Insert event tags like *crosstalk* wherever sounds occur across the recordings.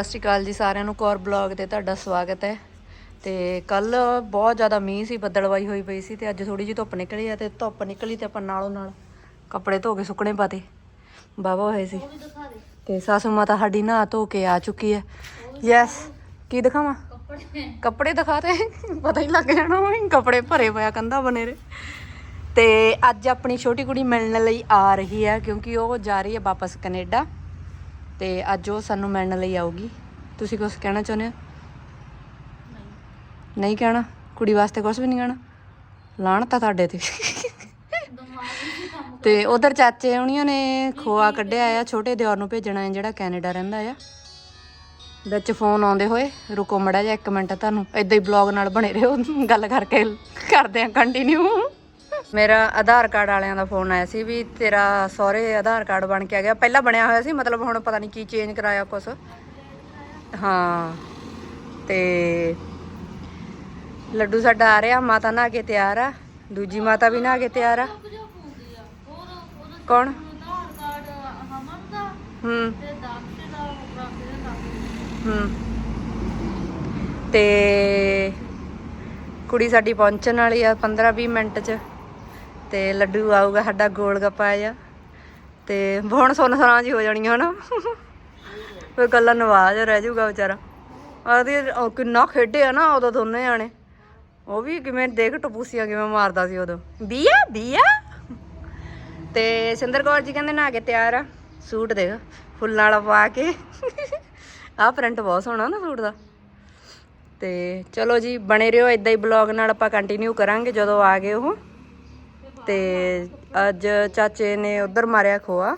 ਸਤਿ ਸ਼੍ਰੀ ਅਕਾਲ ਜੀ ਸਾਰਿਆਂ ਨੂੰ ਕੌਰ ਬਲੌਗ ਤੇ ਤੁਹਾਡਾ ਸਵਾਗਤ ਹੈ। ਤੇ ਕੱਲ ਬਹੁਤ ਜ਼ਿਆਦਾ ਮੀਂਹ ਸੀ ਬੱਦਲਵਾਈ ਹੋਈ ਪਈ ਸੀ ਤੇ ਅੱਜ ਥੋੜੀ ਜਿਹੀ ਧੁੱਪ ਨਿਕਲੀ ਆ ਤੇ ਧੁੱਪ ਨਿਕਲੀ ਤੇ ਆਪਾਂ ਨਾਲੋਂ ਨਾਲ ਕੱਪੜੇ ਧੋ ਕੇ ਸੁੱਕਣੇ ਪਾਤੇ। ਬਾਬਾ ਹੋਏ ਸੀ। ਤੇ ਸਾਸੂ ਮਾਤਾ ਸਾਡੀ ਨਹਾ ਧੋ ਕੇ ਆ ਚੁੱਕੀ ਹੈ। ਯੈਸ ਕੀ ਦਿਖਾਵਾਂ? ਕੱਪੜੇ ਦਿਖਾਤੇ ਪਤਾ ਹੀ ਲੱਗ ਜਾਣਾ ਵਾ, ਕੱਪੜੇ ਭਰੇ ਪਿਆ ਕੰਧਾ ਬਨੇਰੇ। ਤੇ ਅੱਜ ਆਪਣੀ ਛੋਟੀ ਕੁੜੀ ਮਿਲਣ ਲਈ ਆ ਰਹੀ ਹੈ ਕਿਉਂਕਿ ਉਹ ਜਾ ਰਹੀ ਹੈ ਵਾਪਸ ਕੈਨੇਡਾ। ਤੇ ਅੱਜ ਉਹ ਸਾਨੂੰ ਮਿਲਣ ਲਈ ਆਊਗੀ। ਤੁਸੀਂ ਕੁਝ ਕਹਿਣਾ ਚਾਹੁੰਦੇ ਹੋ? ਨਹੀਂ। ਕਹਿਣਾ? ਕੁੜੀ ਵਾਸਤੇ ਕੁਝ ਵੀ ਨਹੀਂ ਕਹਿਣਾ? ਲਾਣ ਤਾਂ ਤੁਹਾਡੇ ਤੇ। ਤੇ ਉਧਰ ਚਾਚੇ ਹੁਣੀਆਂ ਨੇ ਖੋਆ ਕੱਢਿਆ ਆ ਛੋਟੇ ਦਿਓਰ ਨੂੰ ਭੇਜਣਾ ਹੈ ਜਿਹੜਾ ਕੈਨੇਡਾ ਰਹਿੰਦਾ ਆ। ਵਿੱਚ ਫੋਨ ਆਉਂਦੇ ਹੋਏ ਰੁਕੋ ਮੜਾ ਜਾ ਇੱਕ ਮਿੰਟ ਤੁਹਾਨੂੰ ਇਦਾਂ ਹੀ ਬਲੌਗ ਨਾਲ ਬਣੇ ਰਹੋ ਗੱਲ ਕਰਕੇ ਕਰਦੇ ਆ ਕੰਟੀਨਿਊ ਮੇਰਾ ਆਧਾਰ ਕਾਰਡ ਵਾਲਿਆਂ ਦਾ ਫੋਨ ਆਇਆ ਸੀ ਵੀ ਤੇਰਾ ਸਹੁਰੇ ਆਧਾਰ ਕਾਰਡ ਬਣ ਕੇ ਆ ਗਿਆ। ਪਹਿਲਾਂ ਬਣਿਆ ਹੋਇਆ ਸੀ, ਮਤਲਬ ਹੁਣ ਪਤਾ ਨਹੀਂ ਕੀ ਚੇਂਜ ਕਰਾਇਆ ਕੁਛ। ਹਾਂ। ਤੇ ਲੱਡੂ ਸਾਡਾ ਆ ਰਿਹਾ, ਮਾਤਾ ਨਹਾ ਕੇ ਤਿਆਰ ਆ। ਦੂਜੀ ਮਾਤਾ ਵੀ ਨਹਾ ਕੇ ਤਿਆਰ ਆ। ਕੌਣ? ਹੂੰ। ਹੂੰ। ਤੇ ਕੁੜੀ ਸਾਡੀ ਪਹੁੰਚਣ ਵਾਲੀ ਆ 15 20 ਮਿੰਟ ਚ। ਤੇ ਲੱਡੂ ਆਊਗਾ ਸਾਡਾ ਗੋਲ ਗੱਪਾ ਆ ਤੇ ਹੁਣ ਸੁਣ ਸਰਾਂ ਜੀ ਹੋ ਜਾਣੀਆਂ ਹਨਾ? ਕੋਈ ਗੱਲਾਂ ਨਵਾਜ਼ ਰਹਿ ਜਾਊਗਾ ਵਿਚਾਰਾ। ਆਦੀ ਕਿੰਨਾ ਖੇਡੇ ਆ ਨਾ ਉਦੋਂ ਦੋਨੇ ਜਾਣੇ। ਉਹ ਵੀ ਕਿਵੇਂ ਦੇਖ ਟਪੂਸੀਆਂ ਕਿਵੇਂ ਮਾਰਦਾ ਸੀ ਉਦੋਂ। ਬੀਆ ਬੀਆ? ਤੇ ਸਿੰਦਰ ਕੌਰ ਜੀ ਕਹਿੰਦੇ, ਨਹਾ ਕੇ ਤਿਆਰ ਆ। ਸੂਟ ਦੇਖ, ਫੁੱਲਾਂ ਵਾਲਾ ਪਾ ਕੇ। ਆਹ ਪ੍ਰਿੰਟ ਬਹੁਤ ਸੋਹਣਾ ਨਾ ਸੂਟ ਦਾ। ਤੇ ਚਲੋ ਜੀ, ਬਣੇ ਰਹੋ ਇਦਾਂ ਹੀ ਬਲੌਗ ਨਾਲ ਆਪਾਂ ਕੰਟੀਨਿਊ ਕਰਾਂਗੇ ਜਦੋਂ ਆ ਗਏ ਉਹ। ਤੇ ਅੱਜ ਚਾਚੇ ਨੇ ਉਧਰ ਮਾਰਿਆ ਖੋਆ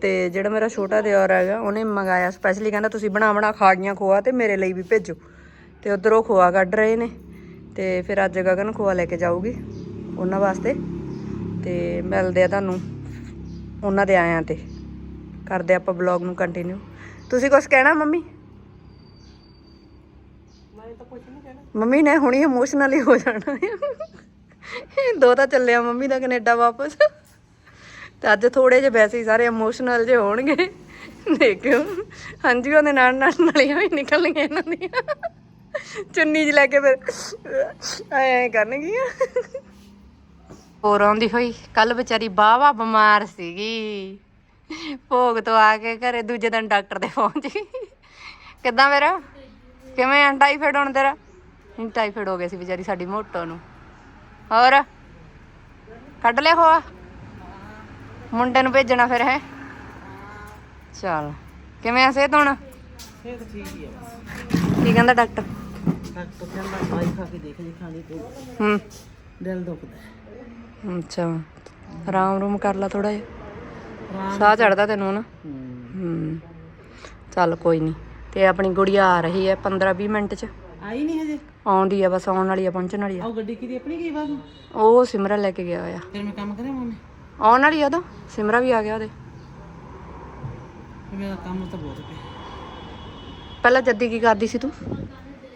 ਤੇ ਜਿਹੜਾ ਮੇਰਾ ਛੋਟਾ ਦਿਓਰ ਹੈਗਾ ਉਹਨੇ ਮੰਗਾਇਆ ਸਪੈਸ਼ਲੀ ਕਹਿੰਦਾ ਤੁਸੀਂ ਬਣਾ ਬਣਾ ਖਾ ਗਈਆਂ ਖੋਆ ਤੇ ਮੇਰੇ ਲਈ ਵੀ ਭੇਜੋ। ਤੇ ਉਧਰ ਉਹ ਖੋਆ ਕੱਢ ਰਹੇ ਨੇ ਤੇ ਫਿਰ ਅੱਜ ਗਗਨ ਖੋਆ ਲੈ ਕੇ ਜਾਊਗੀ ਉਹਨਾਂ ਵਾਸਤੇ ਤੇ ਮਿਲਦੇ ਆ ਤੁਹਾਨੂੰ ਉਹਨਾਂ ਦੇ ਆਇਆਂ ਤੇ। ਕਰਦੇ ਆਪਾਂ ਬਲੌਗ ਨੂੰ ਕੰਟੀਨਿਊ ਤੁਸੀਂ ਕੁਝ ਕਹਿਣਾ ਮੰਮੀ? ਮੰਮੀ ਨੇ ਹੁਣੀ ਇਮੋਸ਼ਨਲੀ ਹੋ ਜਾਣਾ। *laughs* ਦੋ ਤਾਂ ਚੱਲਿਆ ਮੰਮੀ ਦਾ ਕੈਨੇਡਾ ਵਾਪਸ। ਤੇ ਅੱਜ ਥੋੜੇ ਜਿਹੇ ਵੈਸੇ ਹੀ ਸਾਰੇ ਇਮੋਸ਼ਨਲ ਜੇ ਹੋਣਗੇ। ਦੇਖਿਓ ਹਾਂਜੀ, ਉਹਦੇ ਨਾਲ ਨਾਲ ਨਲੀਆਂ ਵੀ ਨਿਕਲਣਗੀਆਂ ਇਹਨਾਂ ਦੀਆਂ। ਚੁੰਨੀ ਚ ਲੈ ਕੇ ਫਿਰ ਐ ਕਰਨਗੀਆਂ। ਹੋਰ ਆਉਂਦੀ ਹੋਈ ਕੱਲ ਵਿਚਾਰੀ ਬਾਵਾ ਬਿਮਾਰ ਸੀਗੀ। ਭੋਗ ਤੋਂ ਆ ਕੇ ਘਰੇ ਦੂਜੇ ਦਿਨ ਡਾਕਟਰ ਦੇ ਪਹੁੰਚ ਗਈ ਕਿੱਦਾਂ ਮੇਰਾ? ਕਿਵੇਂ ਆ? ਟਾਈਫਾਇਡ ਹੁਣ ਤੇਰਾ? ਨਹੀਂ, ਟਾਈਫਾਇਡ ਹੋ ਗਿਆ ਸੀ ਵਿਚਾਰੀ ਸਾਡੀ ਮੋਟੋ ਨੂੰ। ਹੋਰ? ਕੱਢ ਲਿਆ ਹੋਆ ਮੁੰਡੇ ਨੂੰ ਭੇਜਣਾ ਫਿਰ ਹੈ? ਚਲ। ਕਿਵੇਂ ਆ ਸਿਹਤ ਹੁਣ? ਸਿਹਤ ਠੀਕ ਹੀ ਆ ਕੀ ਕਹਿੰਦਾ ਡਾਕਟਰ? ਡਾਕਟਰ ਕਹਿੰਦਾ ਦਵਾਈ ਖਾ ਕੇ ਦੇਖ ਲਈ ਖਾਣੀ ਤੇ ਹੂੰ। ਦਿਲ ਦੁਖਦਾ। ਹੈ। ਅੱਛਾ। ਆਰਾਮ ਰੂਮ ਕਰ ਲਾ ਥੋੜਾ ਜਿਹਾ। ਸਾਹ ਚੜਦਾ ਤੈਨੂੰ ਨਾ ਹੂੰ। ਚੱਲ ਕੋਈ ਨਹੀਂ ਤੇ ਆਪਣੀ ਗੁੜੀਆ ਆ ਰਹੀ ਹੈ 15 20 ਮਿੰਟ ਚ। ਆਈ ਨਹੀਂ ਹਜੇ? ਆਉਂਦੀ ਆ ਬਸ ਆਉਣ ਵਾਲੀ ਆ ਪਹੁੰਚਣ ਵਾਲੀ ਆ। ਆਹ ਗੱਡੀ ਕਿਹਦੀ ਆਪਣੀ ਗਈ ਨੂੰ ਉਹ ਸਿਮਰਾ ਲੈ ਕੇ ਗਿਆ ਆ ਫਿਰ ਮੈਂ ਕੰਮ ਕਰਾਂ ਮੋਨੇ ਆਉਣ ਵਾਲੀ ਆ ਉਹਦਾ ਸਿਮਰਾ ਵੀ ਆ ਗਿਆ ਉਹਦੇ। ਮੇਰਾ ਕੰਮ ਤਾਂ ਬਹੁਤ ਪਿਆ। ਪਹਿਲਾਂ ਜੱਦੀ ਕੀ ਕਰਦੀ ਸੀ ਤੂੰ?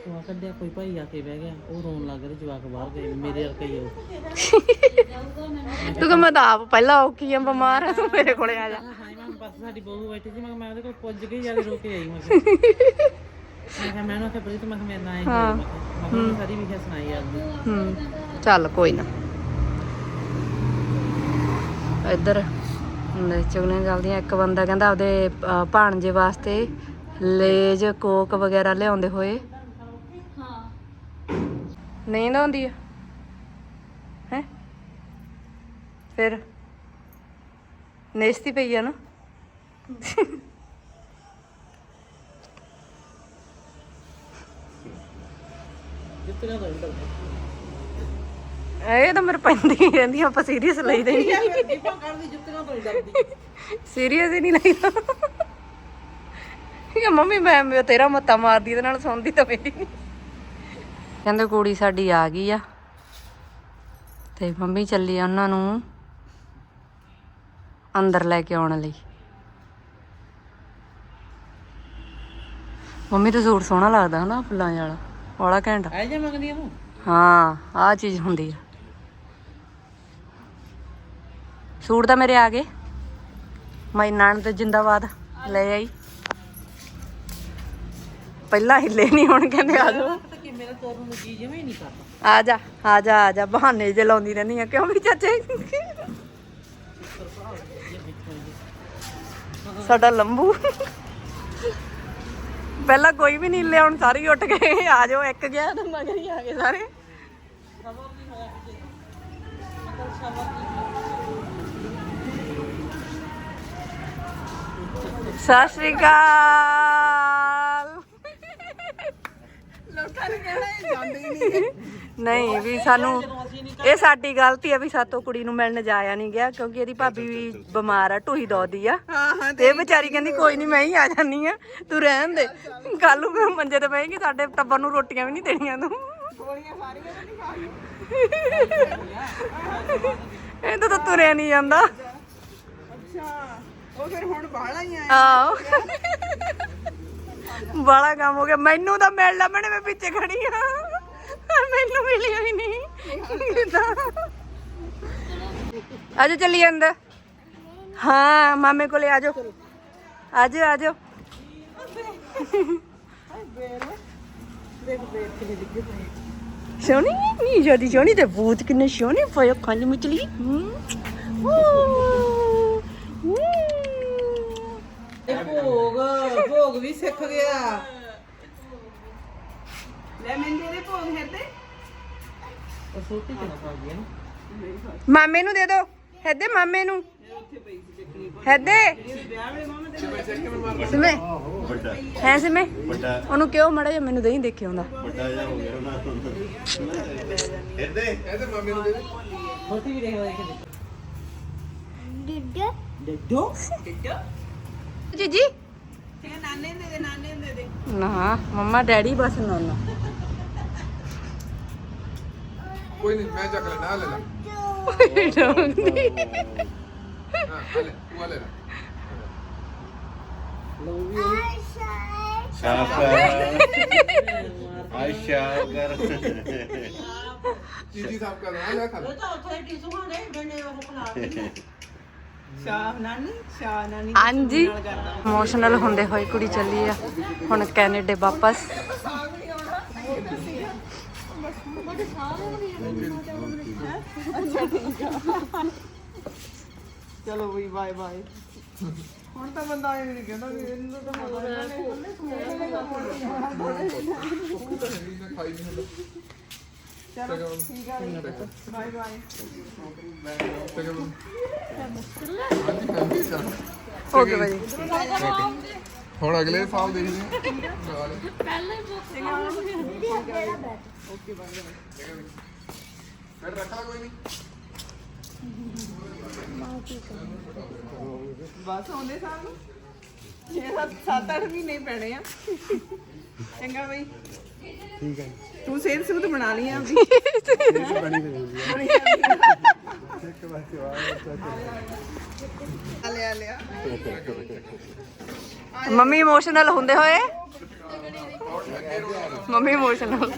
ਉਹ ਕੱਢਿਆ ਕੋਈ ਭਾਈ ਆ ਕੇ ਬਹਿ ਗਿਆ। ਉਹ ਰੋਣ ਲੱਗ ਰਿਹਾ ਜਵਾਕ ਬਾਹਰ ਗਏ ਮੇਰੇ ਵਰਗਾ ਹੀ ਉਹ। ਤੂੰ ਕਿ ਮੈਂ ਤਾਂ ਆਪ ਪਹਿਲਾਂ ਔਖੀ ਆ ਬਿਮਾਰ ਆ ਤੂੰ ਮੇਰੇ ਕੋਲੇ ਆ ਜਾ। ਹਾਏ ਮੈਂ ਬਸ ਸਾਡੀ ਬਹੂ ਬੈਠੀ ਸੀ ਮੈਂ ਕਿਹਾ ਮੈਂ ਉਹਦੇ ਕੋਲ ਪੁੱਜ ਕੇ ਜ਼ਿਆਦਾ ਰੋ ਕੇ ਆਈ ਮੈਂ ਕਿਹਾ ਮੈਂ ਕਿਹਾ ਮੈਂ ਉਹਨੂੰ ਆਖਿਆ ਪ੍ਰੀਤ ਮੈਂ ਕਿਹਾ ਮੇਰੇ ਨਾਲ ਆਈ ਹੋਈ ਮੈਂ ਕਿਹਾ ਮੈਂ ਕਿਹਾ ਉਹਨੂੰ ਸਾਰੀ ਵਿਖੇ ਸੁਣਾਈ ਯਾਰ ਹੂੰ ਚੱਲ ਕੋਈ ਨਾ। ਇੱਧਰ ਚੁਗਲੀਆਂ ਚੱਲਦੀਆਂ ਇੱਕ ਬੰਦਾ ਕਹਿੰਦਾ ਆਪਦੇ ਅਹ, ਭਾਣਜੇ ਵਾਸਤੇ ਲੇਜ ਕੋਕ ਵਗੈਰਾ ਲਿਆਉਂਦੇ ਹੋਏ। ਹਾਂ ਨੀਂਦ ਆਉਂਦੀ ਆ? ਹੈ? ਫਿਰ ਨੇਸਤੀ ਪਈ ਆ ਨਾ? ਜਿੱਤਣਾ ਤਾਂ ਇੰਦਰ ਇਹ ਤਾਂ ਮੇਰੇ ਪੈਂਦੀ ਰਹਿੰਦੀ ਆਪਾਂ ਸੀਰੀਅਸ ਲਈਦੇ ਨਹੀਂ। ਦੀਪਾ ਕਰਦੀ ਜਿੱਤਣਾ ਤਾਂ ਡਰਦੀ ਸੀਰੀਅਸ ਹੀ ਨਹੀਂ ਲਈਦਾ ਇਹ ਮੰਮੀ ਮੈਂ ਮੈਂ ਤੇਰਾ ਮੱਤਾ ਮਾਰਦੀ ਇਹਦੇ ਨਾਲ ਸੌਂਦੀ ਤਾਂ ਮੇਰੀ। ਕਹਿੰਦੇ ਕੁੜੀ ਸਾਡੀ ਆ ਗਈ ਆ। ਤੇ ਮੰਮੀ ਚੱਲੀ ਆ ਉਹਨਾਂ ਨੂੰ ਅੰਦਰ ਲੈ ਕੇ ਆਉਣ ਲਈ। ਮੰਮੀ ਤਾਂ ਸੂਟ ਸੋਹਣਾ ਲੱਗਦਾ ਹਨਾ ਫੁੱਲਾਂ ਵਾਲਾ। ਵਾਲਾ ਘੈਂਟ। ਐ ਜਾ ਮੰਗਦੀ ਆ ਤੂੰ? ਹਾਂ ਆਹ ਚੀਜ਼ ਹੁੰਦੀ ਆ। ਸੂਟ ਤਾਂ ਮੇਰੇ ਆ ਗਏ। ਮੈਂ ਨਣਦ ਜਿੰਦਾਬਾਦ ਲੈ ਆਈ। ਪਹਿਲਾਂ ਹਿੱਲੇ ਨਹੀਂ ਹੁਣ ਕਹਿੰਦੇ ਆ ਜਾਓ। ਤਾਂ ਕਿ ਮੇਰਾ ਤੋਰਨ ਨੂੰ ਜੀ ਨਹੀਂ ਕਰਦਾ। ਆ ਜਾ ਆ ਜਾ ਆ ਜਾ ਬਹਾਨੇ ਜੇ ਲਾਉਂਦੀ ਰਹਿੰਦੀ ਆ। ਕਿਉਂ ਵੀ ਚਾਚੇ? ਸਾਡਾ ਲੰਬੂ। ਪਹਿਲਾਂ ਕੋਈ ਵੀ ਨਹੀਂ ਲਿਆ ਹੁਣ ਸਾਰੇ ਹੀ ਉੱਠ ਗਏ। ਆ ਜਾਓ, ਇੱਕ ਗਿਆ ਤੇ ਮਗਰ ਹੀ ਆ ਗਏ ਸਾਰੇ। ਸਤਿ ਸ਼੍ਰੀ ਅਕਾਲ। ਲੋਕਾਂ ਨੇ ਕਹਿਣਾ ਇਹ ਜਾਂਦੇ ਹੀ ਨਹੀਂ। ਨਹੀਂ ਵੀ ਸਾਨੂੰ ਇਹ ਸਾਡੀ ਗਲਤੀ ਹੈ ਵੀ ਸਾਤੋਂ ਕੁੜੀ ਨੂੰ ਮਿਲਣ ਜਾਇਆ ਨਹੀਂ ਗਿਆ ਕਿਉਂਕਿ ਇਹਦੀ ਭਾਬੀ ਵੀ ਬਿਮਾਰ ਆ ਢੂਹੀ ਦੋਦੀ ਆ। ਤੇ ਇਹ ਵਿਚਾਰੀ ਕਹਿੰਦੀ ਕੋਈ ਨਹੀਂ ਮੈਂ ਹੀ ਆ ਜਾਨੀ ਆ ਤੂੰ ਰਹਿਣ ਦੇ। ਕੱਲ ਨੂੰ ਮੰਜੇ ਤੇ ਬਹਿਗੀ ਸਾਡੇ ਟੱਬਰ ਨੂੰ ਰੋਟੀਆਂ ਵੀ ਨਹੀਂ ਦੇਣੀਆਂ ਤੂੰ। ਇਹ ਤਾਂ ਤੁਰਿਆ ਨਹੀਂ ਜਾਂਦਾ। ਉਹ ਫਿਰ ਹੁਣ ਬਾਹਲਾ ਹੀ ਆ ਆਓ ਬੜਾ ਕੰਮ ਹੋ ਗਿਆ ਮੈਨੂੰ ਤਾਂ ਮਿਲ ਲਾ ਮੈਂ ਪਿੱਛੇ ਖੜੀ ਆ। ਮੈਨੂੰ ਮਿਲਿਆ ਹੀ ਨਹੀਂ। ਆਜੋ ਚੱਲੀਏ ਅੰਦਰ। ਹਾਂ, ਮਾਮੇ ਕੋਲੇ ਆਜੋ। ਆਜੋ ਆਜੋ। ਸੋਹਣੀ ਨਹੀਂ ਜਦੀ, ਸੋਹਣੀ ਤੇ ਬੂਤ ਕਿੰਨੇ ਸੋਹਣੇ ਪਏ ਖੰਜ ਮਿਚਲੀ। ਭੋਗ ਭੋਗ ਵੀ ਸਿੱਖ ਗਿਆ। ਲੈ ਮੈਂਦੇ ਦੇ ਭੋਗ ਹੈ ਤੇ। ਉਹ ਛੋਟੀ ਕਿਹਨਾਂ ਪਾ ਗਈ ਨਾ ਮਾਮੇ ਨੂੰ ਦੇ ਦੋ। ਹੈਦੇ ਮਾਮੇ ਨੂੰ। ਹੈਦੇ ਵਿਆਹ ਵੇਲੇ ਮਾਮਾ ਦੇ ਸਿਮੇ ਵੱਡਾ। ਹੈ ਸਿਮੇ? ਵੱਡਾ। ਉਹਨੂੰ ਕਿਉਂ ਮੜਾ ਜਾ ਮੈਨੂੰ ਦਹੀਂ ਦੇਖੇ ਆਉਂਦਾ ਵੱਡਾ ਜਿਹਾ ਹੋ ਗਿਆ ਨਾ। ਇਹਦੇ ਛੋਟੀ ਵੀ ਦੇਖ ਲੈ ਕਿ ਡੱਡੋ। ਡੱਡੋ? ਜੀ ਜੀ ਤੇ ਨਾਨੇ ਦੇ ਦੇ ਨਾਨੇ ਦੇ ਦੇ। ਨਾ ਮੰਮਾ ਡੈਡੀ ਬਸ ਨੋਨਾ। ਕੋਈ ਨਹੀਂ ਮੈਂ ਚੱਕ ਲੈਣਾ ਆ ਲੈ ਲੈ ਹਾਂ ਆ ਲੈ ਤੂੰ ਆ ਲੈ ਲੈ ਸ਼ਾਬਾਸ਼ ਆਇਸ਼ਾ ਕਰ ਚੀਜੀ ਸਾਫ਼ ਕਰ ਆ ਲੈ ਖਾ ਲੈ ਸ਼ਾਹ ਨਾਨੀ ਸ਼ਾਹ ਨਾਨੀ ਹਾਂਜੀ ਇਮੋਸ਼ਨਲ ਹੁੰਦੇ ਹੋਏ ਕੁੜੀ ਚੱਲੀ ਆ ਹੁਣ ਕੈਨੇਡਾ ਵਾਪਸ ਚਲੋ ਬਈ ਬਾਏ ਬਾਏ ਹੁਣ ਤਾਂ ਬੰਦਾ ਇਹ ਨਹੀਂ ਕਹਿੰਦਾ ਵੀ ਇਹਨੂੰ ਤਾਂ ਪਤਾ ਇਹਨੇ ਖਾਈ ਨਹੀਂ। ਹੁੰਦਾ ਚਲੋ ਠੀਕ ਆ ਬਾਏ ਬਾਏ ਓਕੇ ਭਾਜੀ ਹੁਣ ਅਗਲੇ ਸਾਲ ਦੇਖਦੇ ਹਾਂ ਫਿਰ ਰੱਖ ਲਾ ਕੋਈ ਨਹੀਂ ਬਸ ਆਉਂਦੇ ਸਾਲ ਨੂੰ 6 7 8 ਮਹੀਨੇ ਹੀ ਪੈਣੇ ਆ। ਚੰਗਾ ਬਈ। ਠੀਕ ਹੈ। ਤੂੰ ਸਿਹਤ ਸੂਤ ਬਣਾ ਲਈ ਆਪਦੀ। ਬਣੀ ਆ। ਲਿਆ ਲਿਆ ਮੰਮੀ ਇਮੋਸ਼ਨਲ ਹੁੰਦੇ ਹੋਏ? ਮੰਮੀ ਇਮੋਸ਼ਨਲ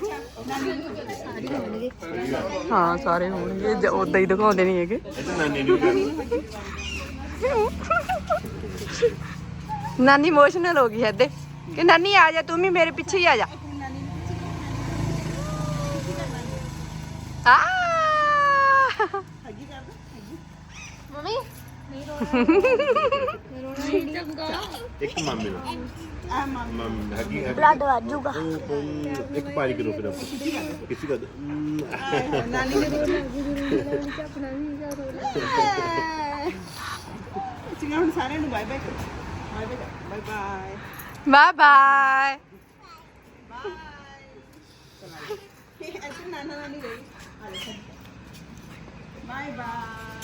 ਹਾਂ, ਸਾਰੇ ਹੋਣਗੇ। ਉਦਾਂ ਹੀ ਦਿਖਾਉਂਦੇ ਨਹੀਂ ਹੈਗੇ। ਨਾਨੀ ਨਾਨੀ ਇਮੋਸ਼ਨਲ ਹੋ ਗਈ ਹੈ ਦੇ ਕਿ ਨਾਨੀ ਆ ਜਾ, ਤੂੰ ਵੀ ਮੇਰੇ ਪਿੱਛੇ ਹੀ ਆ ਜਾ। ਆ! ਮੰਮੀ? ਨਹੀਂ ਰੋਣਾ ਨਹੀਂ ਚੰਗਾ ਇੱਕ ਮਾਮੇ ਨੂੰ ਆ ਮਾਮੇ ਹੱਗੀ ਹੱਗੀ। ਬਲੱਡ ਵਾਜੂਗਾ। ਇੱਕ ਪਾਰੀ ਕਰੋ ਫਿਰ ਆਪ ਕਿਸੇ ਦਾ ਨਾਨੀ ਨੇ ਆਪਣਾ ਵੀ ਜਾ ਰੋਣਾ ਚੰਗਾ ਹੁਣ ਸਾਰਿਆਂ ਨੂੰ bye bye bye bye bye bye bye bye ਨਾਨਾ ਨਾਨੀ ਗਈ ਬਾਏ ਬਾਏ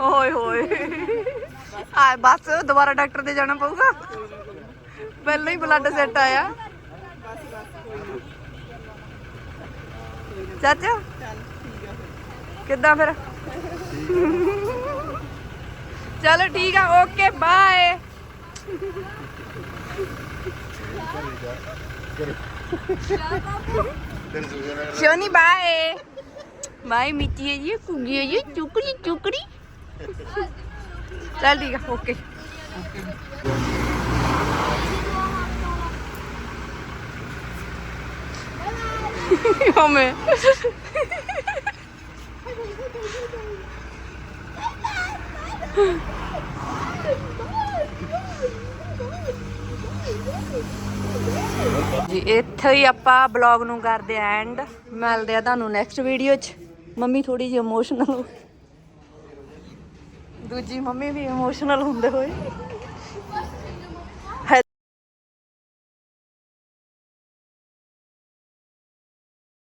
ਓਏ ਹੋਏ ਆ ਬਸ ਦੁਬਾਰਾ ਡਾਕਟਰ ਦੇ ਜਾਣਾ ਪਊਗਾ ਪਹਿਲਾਂ ਹੀ ਬਲੱਡ ਸੈੱਟ ਆਇਆ ਚਾਚਾ ਕਿੱਦਾਂ ਫਿਰ ਚਲੋ ਠੀਕ ਆ okay bye Shoni bye bye ਮਿੱਟੀ ਹੈ ਜੀ ਕੁੰਗੀ ਹੈ ਜੀ ਚੁਕੜੀ ਚੁਕੜੀ ਚੱਲ ਠੀਕ ਆ ਓਕੇ ਜੀ, ਇੱਥੇ ਹੀ ਆਪਾਂ ਬਲੌਗ ਨੂੰ ਕਰਦੇ ਐਂਡ ਮਿਲਦੇ ਆ ਤੁਹਾਨੂੰ ਨੈਕਸਟ ਵੀਡੀਓ 'ਚ। ਮੰਮੀ ਥੋੜੀ ਜਿਹੀ ਇਮੋਸ਼ਨਲ ਹੋ ਦੂਜੀ ਮੰਮੀ ਵੀ ਇਮੋਸ਼ਨਲ ਹੁੰਦੇ ਹੋਏ।